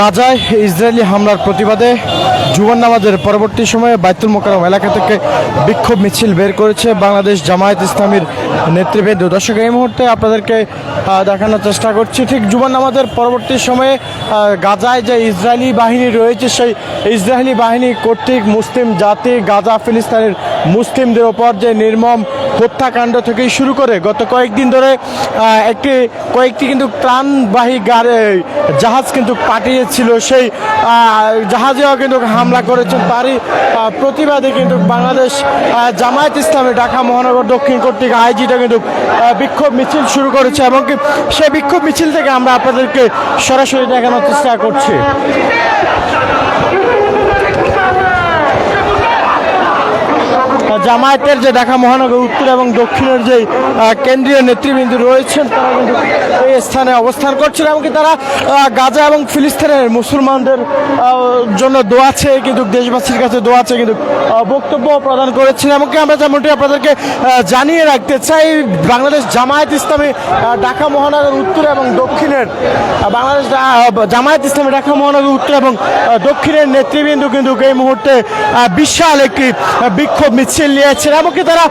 গাজায় ইসরায়েলি হামলার প্রতিবাদে জুবান নামাজের পরবর্তী সময়ে বাইতুল মোকারম এলাকা থেকে বিক্ষোভ মিছিল বের করেছে বাংলাদেশ জামায়াত ইসলামীর নেতৃবৃন্দ। দর্শক, এই মুহূর্তে আপনাদেরকে দেখানোর চেষ্টা করছি, ঠিক জুবান নামাজের পরবর্তী সময়ে গাজায় যে ইসরায়েলি বাহিনী রয়েছে, সেই ইসরায়েলি বাহিনী কর্তৃক মুসলিম জাতি গাজা ফিলিস্তিনের মুসলিমদের ওপর যে নির্মম হত্যাকাণ্ড থেকে শুরু করে গত কয়েকদিন ধরে একটি, কয়েকটি কিন্তু ত্রাণবাহী গাড়ি জাহাজ কিন্তু পাঠিয়েছিল। সেই জাহাজেও কিন্তু হামলা করেছেন। তারই প্রতিবাদে কিন্তু বাংলাদেশ জামায়াত ইসলামী ঢাকা মহানগর দক্ষিণ কর্তৃক আয়োজিত কিন্তু বিক্ষোভ মিছিল শুরু করেছে এবং সেই বিক্ষোভ মিছিল থেকে আমরা আপনাদেরকে সরাসরি দেখানোর চেষ্টা করছি। জামায়াতের যে ঢাকা মহানগর উত্তর এবং দক্ষিণের যে কেন্দ্রীয় নেতৃবৃন্দ রয়েছেন, তারা কিন্তু এই স্থানে অবস্থান করছেন এমনকি তারা গাজা এবং ফিলিস্তিনের মুসলমানদের জন্য দোয়াছে কিন্তু দেশবাসীর কাছে দোয়াছে কিন্তু বক্তব্য প্রদান করেছেন। এমনকি আমরা যেমনটি আপনাদেরকে জানিয়ে রাখতে চাই, বাংলাদেশ জামায়াত ইসলামী ঢাকা মহানগর উত্তর এবং দক্ষিণের বাংলাদেশ জামায়াত ইসলামী ঢাকা মহানগর উত্তর এবং দক্ষিণের নেতৃবৃন্দ কিন্তু এই মুহূর্তে বিশাল একটি বিক্ষোভ মিছিল নিয়েছেন এমনকি তারা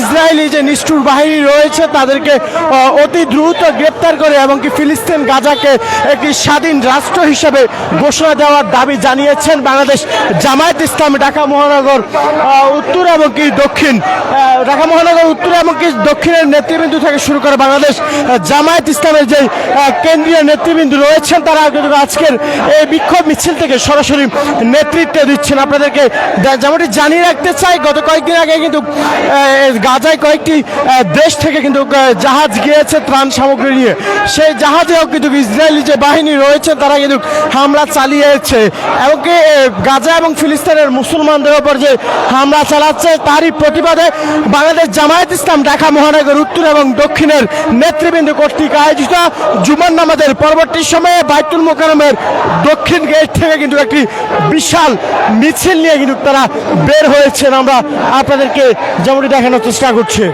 ইসরায়েলি যে নিষ্ঠুর বাহিনী রয়েছে, তাদেরকে অতি দ্রুত গ্রেপ্তার করে এমনকি ফিলিস্তিন গাজাকে একটি স্বাধীন রাষ্ট্র হিসেবে ঘোষণা দেওয়ার দাবি জানিয়েছেন বাংলাদেশ জামায়াত ইসলাম ঢাকা মহানগর উত্তর এবং কি দক্ষিণ ঢাকা মহানগর উত্তর এবং কি দক্ষিণের নেতৃবৃন্দ থেকে শুরু করে বাংলাদেশ জামায়াত ইসলামের যে কেন্দ্রীয় নেতৃবৃন্দ রয়েছেন, তারা কিন্তু আজকের এই বিক্ষোভ মিছিল থেকে সরাসরি নেতৃত্ব দিচ্ছেন। আপনাদেরকে যেমনটি জানিয়ে রাখতে চাই গত কয়েকদিন আগে কিন্তু গাজায় কয়েকটি দেশ থেকে কিন্তু জাহাজ গিয়েছে ত্রাণ সামগ্রী নিয়ে। সেই জাহাজেও কিন্তু ইসরায়েলি যে বাহিনী রয়েছে, তারা কিন্তু হামলা চালিয়েছে। এমনকি গাজা এবং ফিলিস্তিনের মুসলমানদের ওপর যে হামলা চালাচ্ছে, তারই প্রতিবাদে বাংলাদেশ জামায়াত ইসলাম ঢাকা মহানগর উত্তর এবং দক্ষিণের নেতৃবৃন্দ কর্তৃক আয়োজিত জুমান নামাজের পরবর্তী সময়ে বাইতুল মোকারমের দক্ষিণ গেট থেকে কিন্তু একটি বিশাল মিছিল নিয়ে কিন্তু তারা বের হয়েছেন। আমরা আপনাদেরকে যেমনটি দেখানোর চেষ্টা করছে।